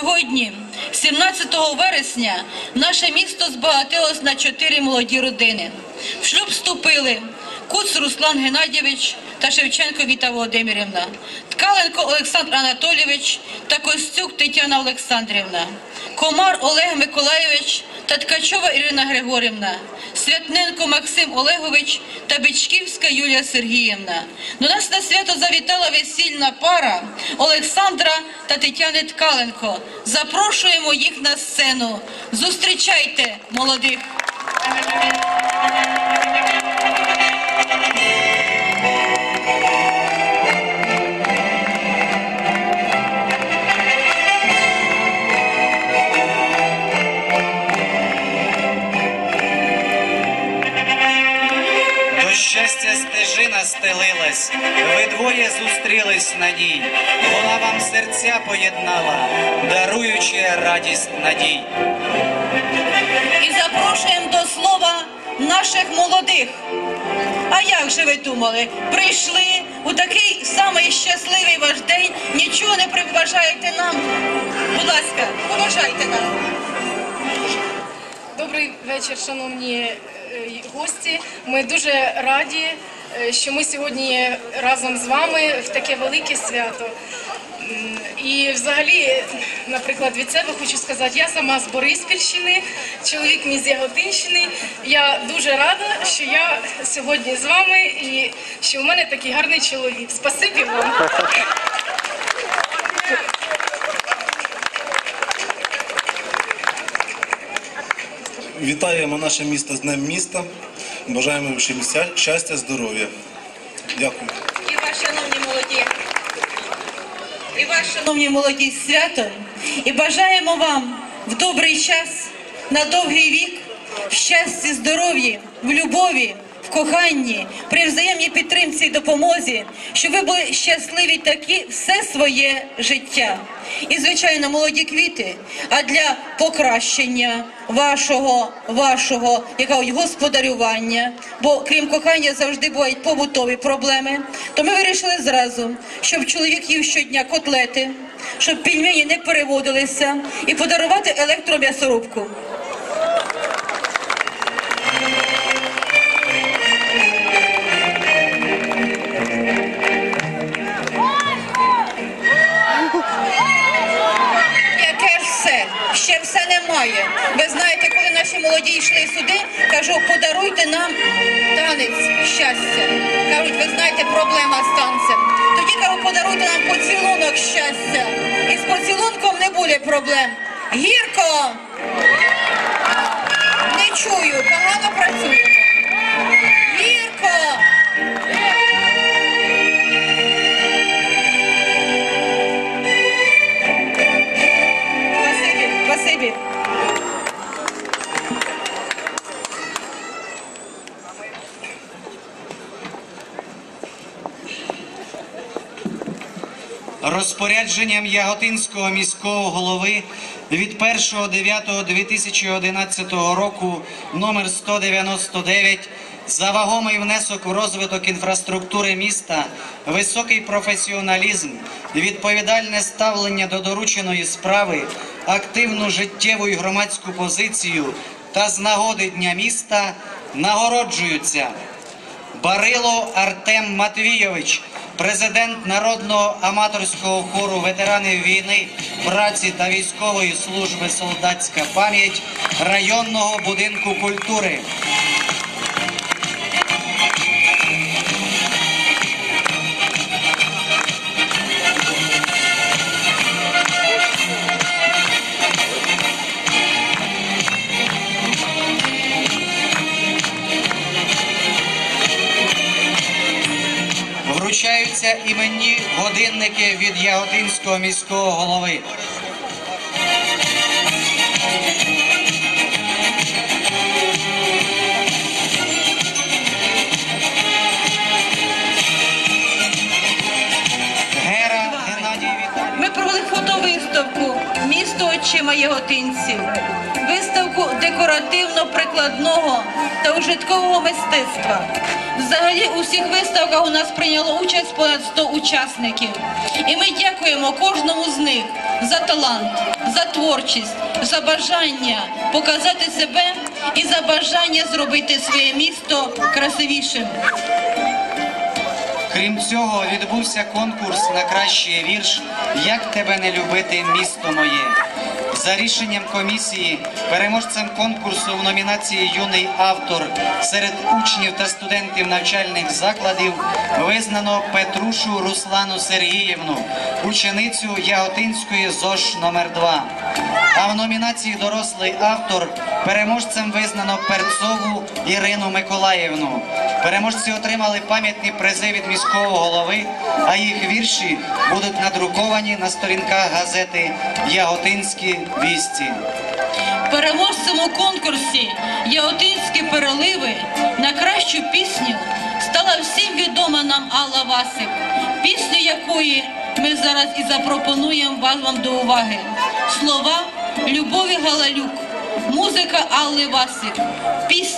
Сьогодні, 17 вересня, наше місто збагатилось на чотири молоді родини. В шлюб вступили Куц Руслан Геннадійович та Шевченко Віта Володимирівна, Ткаленко Олександр Анатолійович та Костюк Тетяна Олександрівна, Комар Олег Миколайович та Ткачова Ірина Григорівна, Святненко Максим Олегович та Бичківська Юлія Сергіївна. До нас на свято завітала весільна пара Олександра та Тетяни Ткаленко. Запрошуємо їх на сцену. Зустрічайте молодих. Стежина стелилась, ви двоє зустрілись на ній. Вона вам серця поєднала, даруючи радість надій. І запрошуємо до слова наших молодих. А як же ви думали? Прийшли у такий самий щасливий ваш день, нічого не приважаєте нам. Будь ласка, поважайте нас. Добрий вечір, шановні е, гості. Ми дуже раді, що ми сьогодні разом з вами в таке велике свято. І взагалі, наприклад, від себе хочу сказати, я сама з Бориспільщини, чоловік мій з Яготинщини. Я дуже рада, що я сьогодні з вами і що у мене такий гарний чоловік. Спасибі вам. Вітаємо наше місто з Днем міста. Бажаємо всім щастя, здоров'я. Дякую. І вас, шановні молоді. І вас, шановні молоді, свято. І бажаємо вам в добрий час, на довгий вік, в щасті, здоров'ї, в любові, в коханні, при взаємній підтримці і допомозі, щоб ви були щасливі такі все своє життя. І, звичайно, молоді квіти, а для покращення вашого, вашого якого господарювання, бо крім кохання завжди бувають побутові проблеми, то ми вирішили зразу, щоб чоловік їв щодня котлети, щоб пельмені не переводилися, і подарувати електром'ясорубку. Немає. Ви знаєте, коли наші молоді йшли сюди, кажу, подаруйте нам танець щастя. Кажуть, ви знаєте, проблема з танцем. Тоді кажу, подаруйте нам поцілунок щастя. І з поцілунком не буде проблем. Гірко! Розпорядженням Яготинського міського голови від 1.9.2011 року номер 199 за вагомий внесок у розвиток інфраструктури міста, високий професіоналізм, відповідальне ставлення до дорученої справи, активну життєву і громадську позицію та з нагоди Дня міста нагороджуються. Барило Артем Матвійович, президент Народного аматорського хору ветеранів війни, праці та військової служби Солдатська пам'ять районного будинку культури. Іменні годинники від Яготинського міського голови. Очима яготинців, виставку декоративно-прикладного та ужиткового мистецтва. Взагалі у всіх виставках у нас прийняло участь понад 100 учасників. І ми дякуємо кожному з них за талант, за творчість, за бажання показати себе і за бажання зробити своє місто красивішим. Крім цього, відбувся конкурс на кращий вірш Як тебе не любити, місто моє. За рішенням комісії, переможцем конкурсу в номінації Юний автор серед учнів та студентів навчальних закладів визнано Петрушу Руслану Сергіївну, ученицю Яготинської ЗОЖ номер 2 А в номінації Дорослий автор переможцем визнано Перцову Ірину Миколаївну. Переможці отримали пам'ятні призи від міського голови, а їх вірші будуть надруковані на сторінках газети Яготинські вісті. Переможцем у конкурсі Яготинські переливи на кращу пісню стала всім відома нам Алла Васик, пісню якої ми зараз і запропонуємо вам до уваги. Слова Любові Галалюк, музика Алли Васик, пісня.